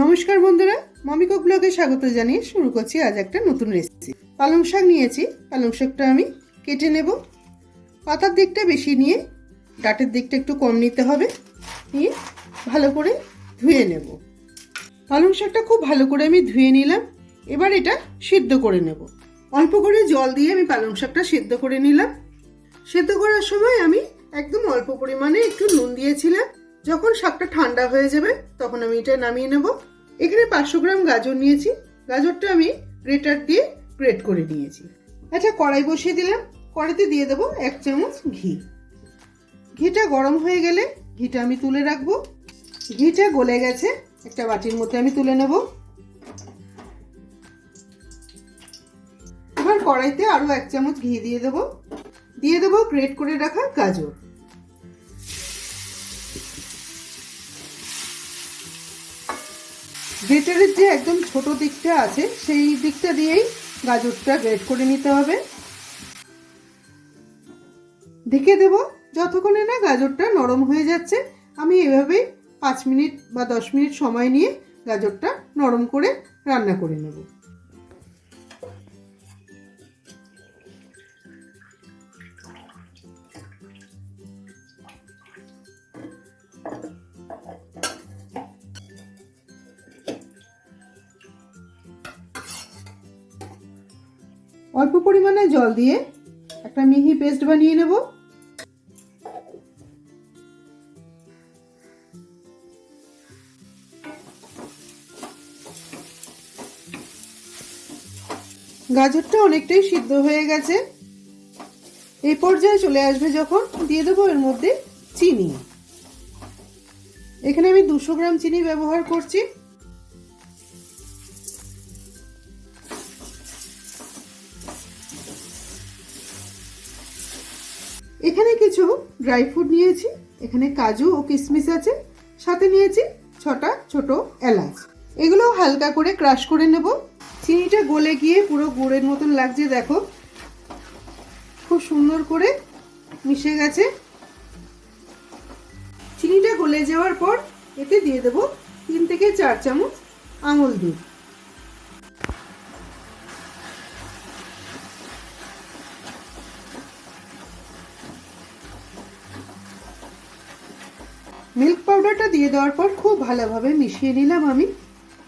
নমস্কার বন্ধুরা মমিকক ব্লগে স্বাগত জানিয়ে শুরু করছি আজ একটা নতুন রেসিপি পালং শাক নিয়েছি, পালং শাকটা আমি কেটে নেব। পাতার দিকটা বেশি নিয়ে, ডাটের দিকটা একটু কম নিতে হবে, নিয়ে ভালো করে ধুয়ে নেব। পালং শাকটা খুব ভালো করে আমি ধুয়ে নিলাম, এবার এটা সিদ্ধ করে নেব। অল্প করে জল দিয়ে আমি পালং শাকটা সিদ্ধ করে নিলাম। সেদ্ধ করার সময় আমি একদম অল্প পরিমাণে একটু নুন দিয়েছিলাম যখন শাকটা ঠান্ডা হয়ে যাবে, তখন আমি এটা নামিয়ে নেব। এখানে পাঁচশো গ্রাম গাজর নিয়েছি। গাজরটা আমি গ্রেটার দিয়ে গ্রেট করে নিয়েছি। আচ্ছা কড়াই বসিয়ে দিলাম। কড়াইতে দিয়ে দেবো এক চামচ ঘি। ঘিটা গরম হয়ে গেলে ঘিটা আমি তুলে রাখব। ঘিটা গলে গেছে, একটা বাটির মধ্যে আমি তুলে নেব। এবার কড়াইতে আরও এক চামচ ঘি দিয়ে দেবো। দিয়ে দেবো গ্রেট করে রাখা গাজর। গ্রেটারের যে একদম ছোট দিকটা আছে, সেই দিকটা দিয়েই গাজরটা গ্রেড করে নিতে হবে। ঢেকে দেব। যতক্ষণে না গাজরটা নরম হয়ে যাচ্ছে, আমি এভাবেই পাঁচ মিনিট বা দশ মিনিট সময় নিয়ে গাজরটা নরম করে রান্না করে নেব। অল্প পরিমাণে জল দিয়ে একটা মিহি পেস্ট বানিয়ে নেব। গাজরটা অনেকটাই সিদ্ধ হয়ে গেছে। এই পর্যায়ে চলে আসবে যখন দিয়ে দেবো এর মধ্যে চিনি। এখানে আমি দুশো গ্রাম চিনি ব্যবহার করছি। এখানে কিছু ড্রাই ফ্রুট নিয়েছি, এখানে কাজু ও কিশমিশ আছে, সাথে নিয়েছি ছটা ছোট এলাচ। এগুলো হালকা করে ক্রাশ করে নেব। চিনিটা গলে গিয়ে পুরো গুড়ের মতন লাগছে, দেখো। খুব সুন্দর করে মিশে গেছে। চিনিটা গলে যাওয়ার পর এতে দিয়ে দেব তিন থেকে চার চামচ আঙুল দুধ। মিল্ক পাউডারটা দিয়ে দেওয়ার পর খুব ভালোভাবে মিশিয়ে নিলাম আমি।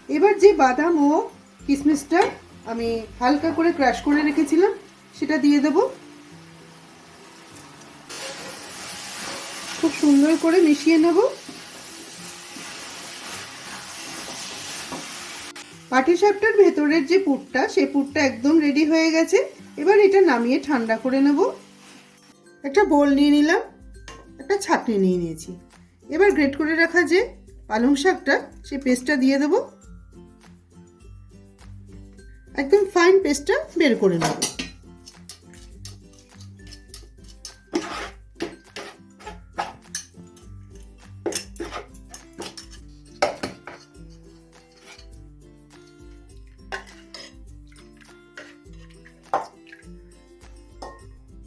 এবার যে বাদাম ও কিশমিশটা আমি হালকা করে ক্রাশ করে রেখেছিলাম, সেটা দিয়ে দেব। খুব সুন্দর করে মিশিয়ে নেব। পাটিসাপটার ভেতরের যে পুরটা সেই পুরটা একদম রেডি হয়ে গেছে। এবার এটা নামিয়ে ঠান্ডা করে নেব। একটা বোল নিয়ে নিলাম, একটা ছাঁকনি নিয়ে নিয়েছি। এবার গ্রেট করে রাখা যে পালং শাকটা, সেই পেস্টটা দিয়ে দেবো। একদম ফাইন পেস্টটা বের করে নেব।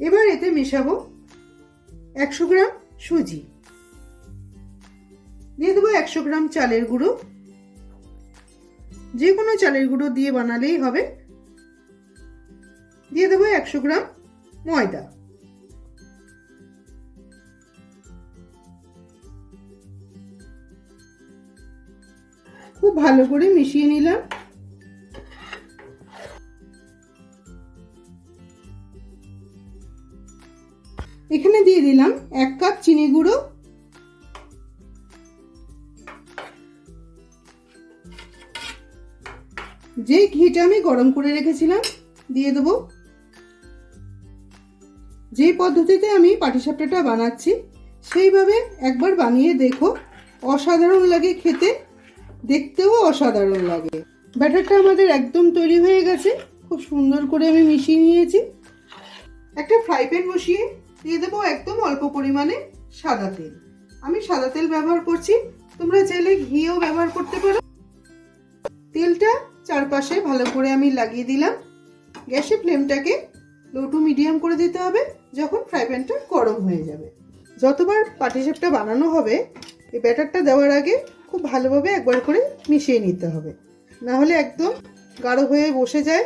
এবার এতে মেশাবো একশো গ্রাম সুজি। দিয়ে দেবো একশো গ্রাম চালের গুঁড়ো। যে কোনো চালের গুঁড়ো দিয়ে বানালেই হবে। দিয়ে দেবো একশো গ্রাম ময়দা। খুব ভালো করে মিশিয়ে নিলাম। এখানে দিয়ে দিলাম এক কাপ চিনি গুঁড়ো। যে ঘিটা আমি গরম করে রেখেছিলাম, দিয়ে দেবো। যে পদ্ধতিতে আমি পাটিসাপটাটা বানাচ্ছি, সেইভাবে একবার বানিয়ে দেখো। অসাধারণ লাগে খেতে, দেখতেও অসাধারণ লাগে। ব্যাটারটা আমাদের একদম তৈরি হয়ে গেছে, খুব সুন্দর করে আমি মিশিয়ে নিয়েছি। একটা ফ্রাই প্যান বসিয়ে দিয়ে দেবো একদম অল্প পরিমাণে সাদা তেল। আমি সাদা তেল ব্যবহার করছি, তোমরা চাইলে ঘিও ব্যবহার করতে পারো। চারপাশে ভালো করে আমি লাগিয়ে দিলাম। গ্যাসে ফ্লেমটাকে লো টু মিডিয়াম করে দিতে হবে, যখন ফ্রাই প্যানটা গরম হয়ে যাবে। যতবার পাটিসাপটা বানানো হবে, এই ব্যাটারটা দেওয়ার আগে খুব ভালোভাবে একবার করে মিশিয়ে নিতে হবে। না হলে একদম গাঢ় হয়ে বসে যায়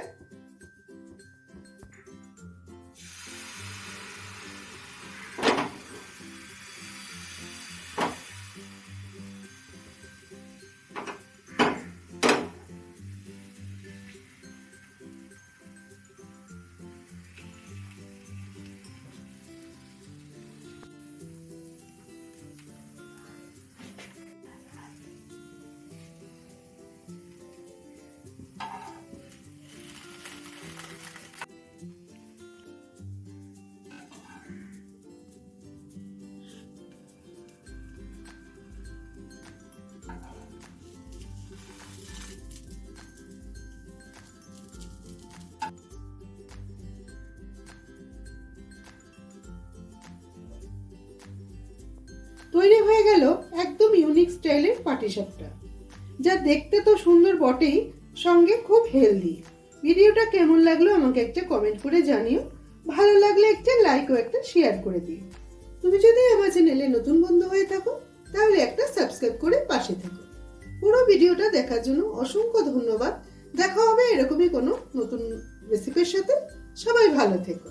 তৈরি হয়ে গেল একদম ইউনিক স্টাইলের পাটিসাপটা যা দেখতে তো সুন্দর বটেই, সঙ্গে খুব হেলদি ভিডিওটা কেমন লাগল আমাকে একটা কমেন্ট করে জানিও, ভালো লাগলে একটা লাইক ও একটা শেয়ার করে দিও। তুমি যদি আমার চ্যানেলে নতুন বন্ধু হয়ে থাকো, তাহলে একটা সাবস্ক্রাইব করে পাশে থাকো। পুরো ভিডিওটা দেখার জন্য অসংখ্য ধন্যবাদ। দেখা হবে এরকমই কোনো নতুন রেসিপির সাথে। সবাই ভালো থেকো।